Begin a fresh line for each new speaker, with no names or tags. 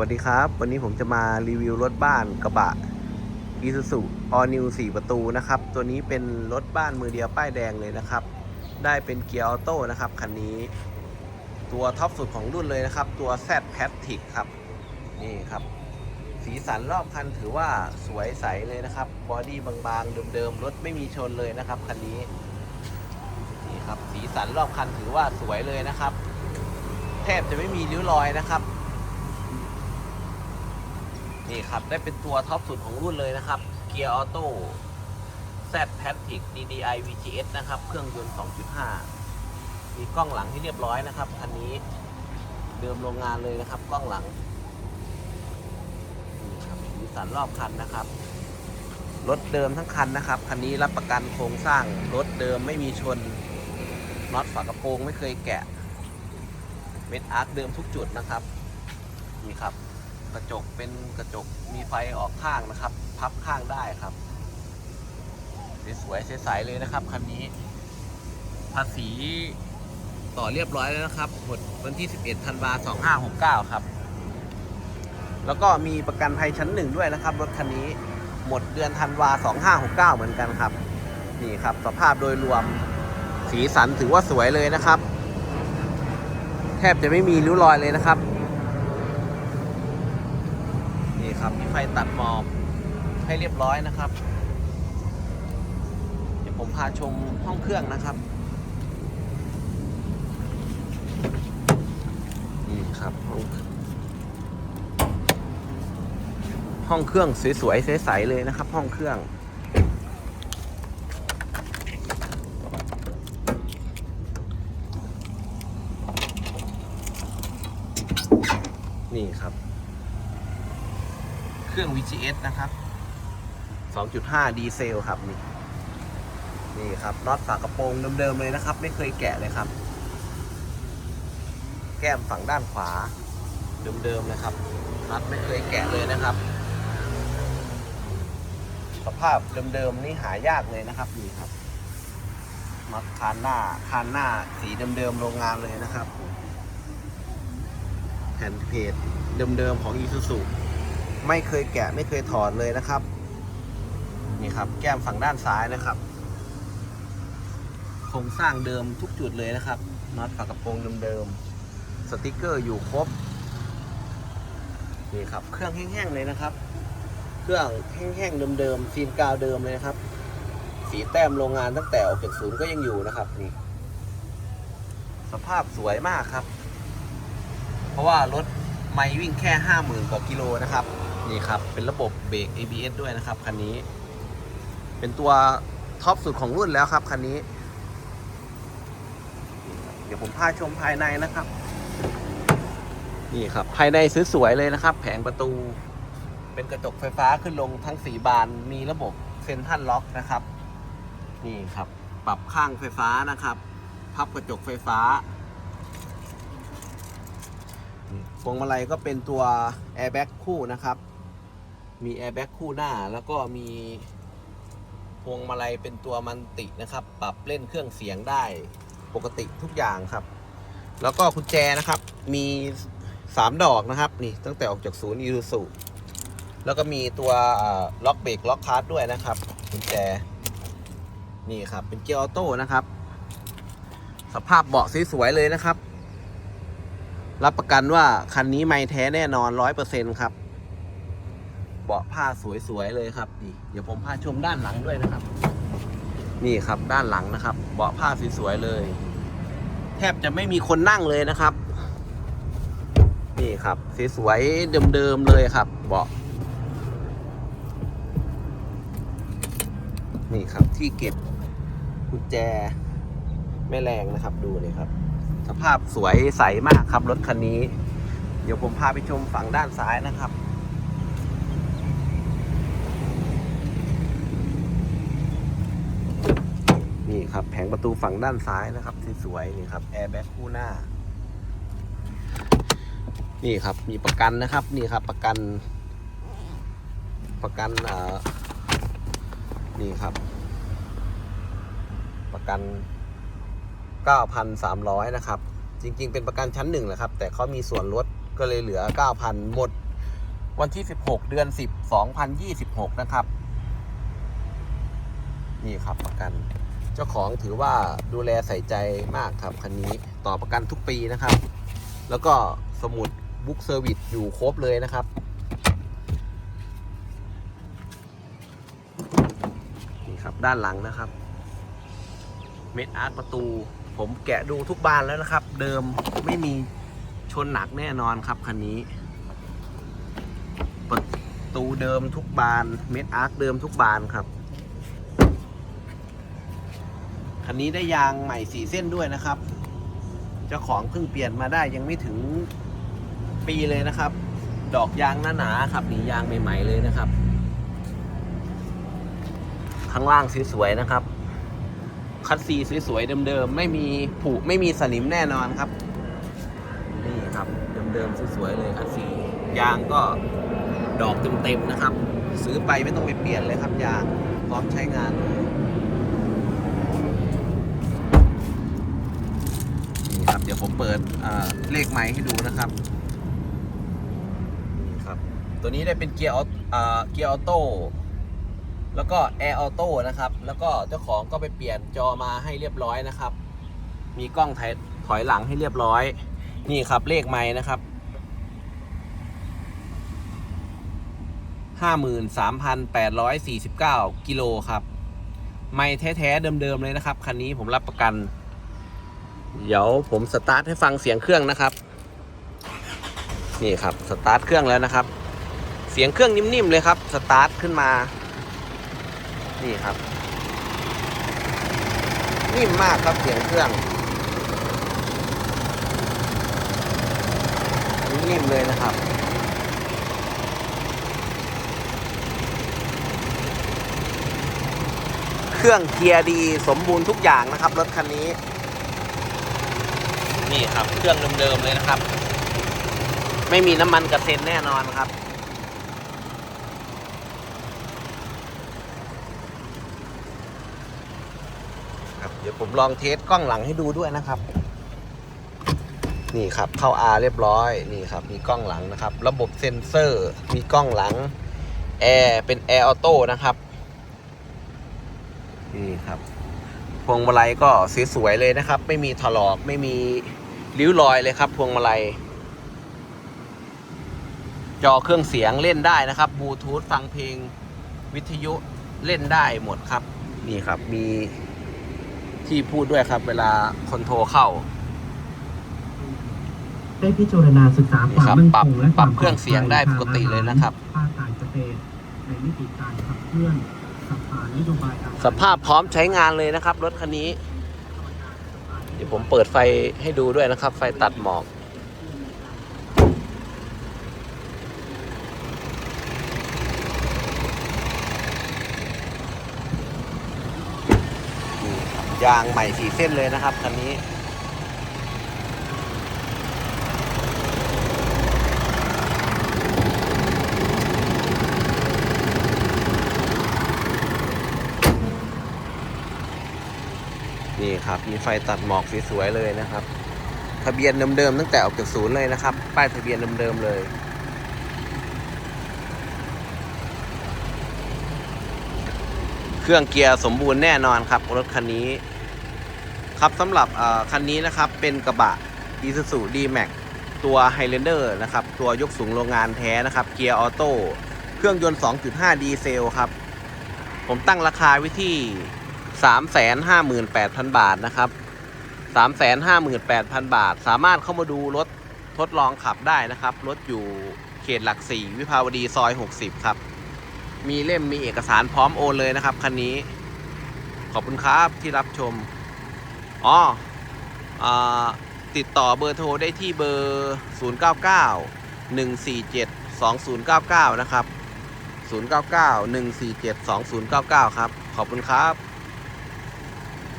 วัสดีครับ วันนี้ผมจะมารีวิวรถบ้านกระบะ Isuzu All New 4 ประตูนะครับ ตัวนี้เป็นรถบ้านมือเดียวป้ายแดงเลยนะครับ ได้เป็นเกียร์ออโต้นะครับคันนี้ ตัวท็อปสุดของรุ่นเลยนะครับ ตัว Z p a t r i c ครับ นี่ครับ สีสันรอบคันถือว่าสวยใสเลยนะครับ บอดี้บางๆเดิมๆ รถไม่มีชนเลยนะครับคันนี้ นี่ครับ สีสันรอบคันถือว่าสวยเลยนะครับ แทบจะไม่มีริ้วรอยนะครับ นี่ครับ ได้เป็นตัวท็อปสุดของรุ่นเลยนะครับ เกียร์ออโต้ Z p a t r i c DDI VGS นะครับ เครื่องยนต์ 2.5 มีกล้องหลังที่เรียบร้อยนะครับคันนี้เดิมโรงงานเลยนะครับ กล้องหลังนี่ครับสีสันรอบคันนะครับ รถเดิมทั้งคันนะครับ คันนี้รับประกันโครงสร้าง รถเดิมไม่มีชน น็อตฝากระโปรงไม่เคยแกะ เม็ดอาร์คเดิมทุกจุดนะครับ นี่ครับ กระจกเป็นกระจกมีไฟออกข้างนะครับ พับข้างได้ครับสวยๆใสๆเลยนะครับคันนี้ ภาษีต่อเรียบร้อยแล้วนะครับหมดวันที่ 11ธันวา2569 ครับ แล้วก็มีประกันภัยชั้นหนึ่งด้วยนะครับรถคันนี้หมดเดือนธันวา2569 เหมือนกันครับ นี่ครับ สภาพโดยรวมสีสันถือว่าสวยเลยนะครับ แทบจะไม่มีริ้วรอยเลยนะครับ นี่ ครับ มีไฟตัดหมอกให้เรียบร้อยนะครับ เดี๋ยวผมพาชมห้องเครื่องนะครับนี่ครับห้องห้องเครื่องสวยๆใสๆเลยนะครับ ห้องเครื่อง นี่ครับ เค รื่อง VGS นะครับ 2.5 ดีเซลครับนี่นี่ครับน็อตฝากระโปรงเดิมๆเลยนะครับ ไม่เคยแกะเลยครับ แก้มฝั่งด้านขวา เดิมๆเลยครับน็อตไม่เคยแกะเลยนะครับ สภาพเดิมๆนี่หายากเลยนะครับนี่ครับน็อตคานหน้าคานหน้าสีเดิมๆโรงงานเลยนะครับ แผ่นเพจเดิมๆของ Isuzu ไม่เคยแกะไม่เคยถอดเลยนะครับ นี่ครับ แก้มฝั่งด้านซ้ายนะครับโครงสร้างเดิมทุกจุดเลยนะครับน็อตฝากระโปรงเดิมๆสติกเกอร์อยู่ครบนี่ครับ เครื่องแห้งๆเลยนะครับ เครื่องแห้งๆเดิมๆซีนกาวเดิมเลยนะครับ สีแต้มโรงงานตั้งแต่ออกจากศูนย์ก็ยังอยู่นะครับนี่สภาพสวยมากครับ เพราะว่ารถ ไม่วิ่งแค่ห้าหมื่นกว่ากิโลนะครับ นี่ครับ เป็นระบบเบรก ABS ด้วยนะครับคันนี้ เป็นตัวท็อปสุดของรุ่นแล้วครับคันนี้ เดี๋ยวผมพาชมภายในนะครับ นี่ครับ ภายในสวยๆเลยนะครับ แผงประตู เป็นกระจกไฟฟ้าขึ้นลงทั้งสีบาน มีระบบเซ็นทรัลล็อกนะครับ นี่ครับ ปรับข้างไฟฟ้านะครับ พับกระจกไฟฟ้า พ วงมาลัยก็เป็นตัวแอร์แบ็กคู่นะครับ มีแอร์แบ็กคู่หน้าแล้วก็มีพวงมาลัยเป็นตัวมันตินะครับ ปรับเล่นเครื่องเสียงได้ปกติทุกอย่างครับ แล้วก็กุญแจนะครับ มี 3 ดอกนะครับ นี่ตั้งแต่ออกจากศูนย์อีรูสุแล้วก็มีตัวล็อกเบรกล็อกคาร์ดด้วยนะครับกุญแจ นี่ครับเป็นเกียร์ออโต้นะครับ สภาพเบาะสวยๆเลยนะครับ รับประกันว่าคันนี้ไม่แท้แน่นอนร้อยเปอร์เซ็นครับ เบาะผ้าสวยๆเลยครับนี่เดี๋ยวผมพาชมด้านหลังด้วยนะครับ นี่ครับด้านหลังนะครับ เบาะผ้าสวยๆเลย แทบจะไม่มีคนนั่งเลยนะครับ นี่ครับสวยๆเดิมๆเลยครับ เบาะนี่ครับที่เก็บกุญแจแม่แรงนะครับดูเลยครับ สภาพสวยใสมากครับรถคันนี้ เดี๋ยวผมพาไปชมฝั่งด้านซ้ายนะครับ นี่ครับแผงประตูฝั่งด้านซ้ายนะครับที่สวยนี่ครับแอร์แบ็กคู่หน้า นี่ครับมีประกันนะครับ นี่ครับประกัน ประกันเอ่อนี่ครับ ประกัน 9,300 นะครับ จริง ๆ เป็นประกันชั้นหนึ่งแหละครับ แต่เขามีส่วนลดก็เลยเหลือ 9,000 หมด วันที่ 16 เดือน 10 2026 นะครับ นี่ครับประกัน เจ้าของถือว่าดูแลใส่ใจมากครับคันนี้ต่อประกันทุกปีนะครับ แล้วก็สมุดบุ๊กเซอร์วิสอยู่ครบเลยนะครับนี่ครับด้านหลังนะครับ เม็ดอาร์ตประตู ผมแกะดูทุกบานแล้วนะครับ เดิมไม่มีชนหนักแน่นอนครับคันนี้ประตูเดิมทุกบานเม็ดอาร์คเดิมทุกบานครับคันนี้ได้ยางใหม่สีเส้นด้วยนะครับ เจ้าของเพิ่งเปลี่ยนมาได้ยังไม่ถึงปีเลยนะครับ ดอกยางหนาๆครับนี่ยางใหม่ ๆเลยนะครับ ข้างล่างสวยๆนะครับ คัดซีสวยๆเดิมๆไม่มีผุไม่มีสนิมแน่นอนครับ นี่ครับเดิมๆสวยๆเลยคัดซียางก็ดอกเต็มๆนะครับ ซื้อไปไม่ต้องไปเปลี่ยนเลยครับยางพร้อมใช้งานนี่ครับเดี๋ยวผมเปิดเลขไม้ให้ดูนะครับนี่ครับ ตัวนี้ได้เป็นเกียร์อออเกียร์ออโต้ แล้วก็แอร์ออโต้นะครับ แล้วก็เจ้าของก็ไปเปลี่ยนจอมาให้เรียบร้อยนะครับ มีกล้องถอยถอยหลังให้เรียบร้อย นี่ครับเลขไม้นะครับ53,849 กิโลครับ ไม่แท้ๆเดิมๆเลยนะครับ คันนี้ผมรับประกัน เดี๋ยวผมสตาร์ทให้ฟังเสียงเครื่องนะครับ นี่ครับ สตาร์ทเครื่องแล้วนะครับ เสียงเครื่องนิ่มๆเลยครับ สตาร์ทขึ้นมา นี่ครับ นิ่มมากครับเสียงเครื่องนิ่มๆเลยนะครับเครื่องเกียร์ดีสมบูรณ์ทุกอย่างนะครับ รถคันนี้ นี่ครับ เครื่องเดิมๆเลยนะครับ ไม่มีน้ำมันกระเซ็นแน่นอนครับ ครับ เดี๋ยวผมลองเทสกล้องหลังให้ดูด้วยนะครับ นี่ครับเข้า R เรียบร้อยนี่ครับ มีกล้องหลังนะครับ ระบบเซ็นเซอร์ มีกล้องหลังแอร์เป็นแอร์ออโต้นะครับนี่ครับพวงมาลัยก็สวยๆเลยนะครับ ไม่มีถลอกไม่มีริ้วรอยเลยครับ พวงมาลัย จอเครื่องเสียงเล่นได้นะครับบลูทูธฟังเพลงวิทยุเล่นได้หมดครับ นี่ครับมี ที่พูดด้วยครับ เวลาคนโทรเข้า
ได้พิจารณาศึกษาความ
นี่ครับ
มั่น
ปรับ
คงและ
ปรับ
วาม
เครื่องเสียงได้ปกติเลยนะครับ
ภาคการเกษตรในมิติการขับเคลื่อนขับผ่านนโยบายอาหาร
สภาพพร้อมใช้งานเลยนะครับ รถคันนี้ เดี๋ยวผมเปิดไฟให้ดูด้วยนะครับ ไฟตัดหมอก ยางใหม่สี่เส้นเลยนะครับคันนี้ นี่ครับ มีไฟตัดหมอกสวยๆเลยนะครับ ทะเบียนเดิมๆตั้งแต่ออกจากศูนย์เลยนะครับ ป้ายทะเบียนเดิมๆเลย เครื่องเกียร์สมบูรณ์แน่นอนครับ รถคันนี้ ครับสำหรับอ่อคันนี้นะครับเป็นกระบะ Isuzu D-Max ตัว Highlander นะครับ ตัวยกสูงโรงงานแท้นะครับ เกียร์ออโต้เครื่องยนต์ 2.5 ดีเซลครับ ผมตั้งราคาไว้ที่ 358,000 บาทนะครับ 358,000 บาท สามารถเข้ามาดูรถทดลองขับได้นะครับ รถอยู่เขตหลักสี่วิภาวดีซอย 60 ครับ มีเล่มมีเอกสารพร้อมโอนเลยนะครับคันนี้ ขอบคุณครับที่รับชมอ๋อติดต่อเบอร์โทรได้ที่เบอร์ 099 147 2099 นะครับ 099 147 2099 ครับ ขอบคุณครับ